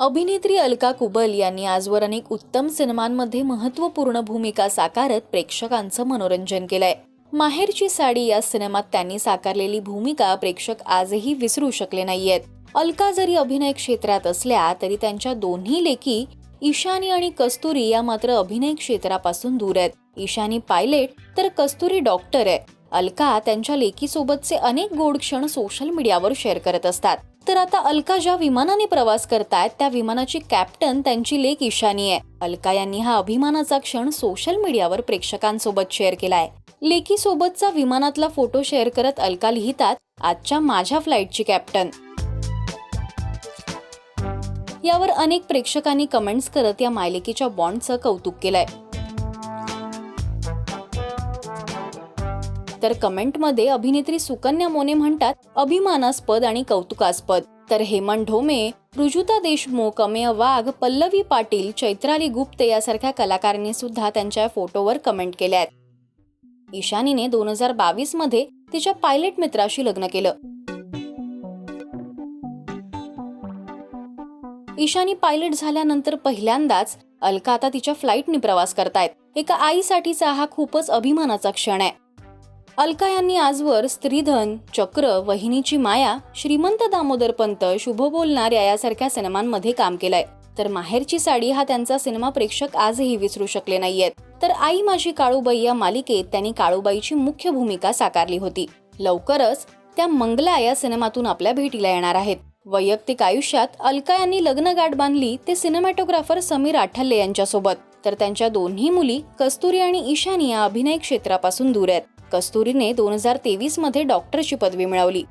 अभिनेत्री अलका कुबल यांनी आजवर अनेक उत्तम सिनेमांमध्ये महत्त्वपूर्ण भूमिका साकारत प्रेक्षकांचं मनोरंजन केलंय. माहेरची साडी या सिनेमात त्यांनी साकारलेली भूमिका प्रेक्षक आजही विसरू शकले नाहीयेत. अलका जरी अभिनय क्षेत्रात असल्या तरी त्यांच्या दोन्ही लेखी ईशानी आणि कस्तुरी या मात्र अभिनय क्षेत्रापासून दूर आहेत. ईशानी पायलट तर कस्तुरी डॉक्टर आहे अलका त्यांच्या लेकीसोबतचे अनेक गोड क्षण सोशल मीडियावर शेअर करत असतात. तर आता अलका ज्या विमानाने प्रवास करतायत त्या विमानाची कॅप्टन त्यांची लेख ईशानी आहे. अलका यांनी हा अभिमानाचा क्षण सोशल मीडियावर प्रेक्षकांसोबत शेअर केलाय. लेकी सोबतचा विमानातला फोटो शेअर करत अलका लिहितात आजच्या माझ्या फ्लाईटची कॅप्टन. यावर अनेक प्रेक्षकांनी कमेंट्स करत या मायलेकीच्या बॉन्डचं कौतुक केलंय. तर कमेंटमध्ये अभिनेत्री सुकन्या मोने म्हणतात अभिमानास्पद आणि कौतुकास्पद. तर हेमंत ढोमे रुजुता देशमुख अमेय वाघ पल्लवी पाटील चैत्राली गुप्ते यासारख्या कलाकारांनी सुद्धा त्यांच्या फोटोवर कमेंट केल्या आहेत ईशानीने दोन हजार बावीसमध्ये तिच्या पायलट मित्राशी लग्न केलं. ईशानी पायलट झाल्यानंतर पहिल्यांदाच अलका आता तिच्या फ्लाईटने प्रवास करतायत. एका आईसाठीचा हा खूपच अभिमानाचा क्षण आहे. अलका यांनी आजवर स्त्रीधन चक्र वहिनीची माया श्रीमंत दामोदर पंत शुभ बोलणाऱ्या यासारख्या सिनेमांमध्ये काम केलंय. तर माहेरची साडी हा त्यांचा सिनेमा प्रेक्षक आजही विसरू शकले नाहीयेत. तर आई माझी काळूबाई या मालिकेत त्यांनी काळूबाईची मुख्य भूमिका साकारली होती. लवकरच त्या मंगला या सिनेमातून आपल्या भेटीला येणार आहेत. वैयक्तिक आयुष्यात अलका यांनी लग्न गाठ बांधली ते सिनेमॅटोग्राफर समीर आठल्ले यांच्यासोबत. तर त्यांच्या दोन्ही मुली कस्तुरी आणि ईशानी या अभिनय क्षेत्रापासून दूर आहेत. कस्तुरीने दोन हजार तेवीसमध्ये डॉक्टरची पदवी मिळवली.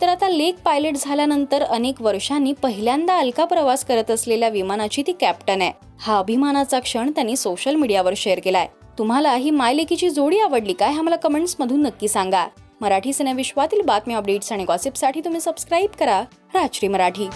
तर आता लेक पायलट झाल्यानंतर अनेक वर्षांनी पहिल्यांदा अलका प्रवास करत असलेल्या विमानाची ती कॅप्टन आहे. हा अभिमानाचा क्षण त्यांनी सोशल मीडियावर शेअर केलाय. तुम्हाला ही मायलेकीची जोडी आवडली काय हा मला कमेंट्स मधून नक्की सांगा. मराठी सिनेविश्वातील बातम्या अपडेट्स आणि गॉसिपसाठी तुम्ही सबस्क्राईब करा. राजश्री मराठी.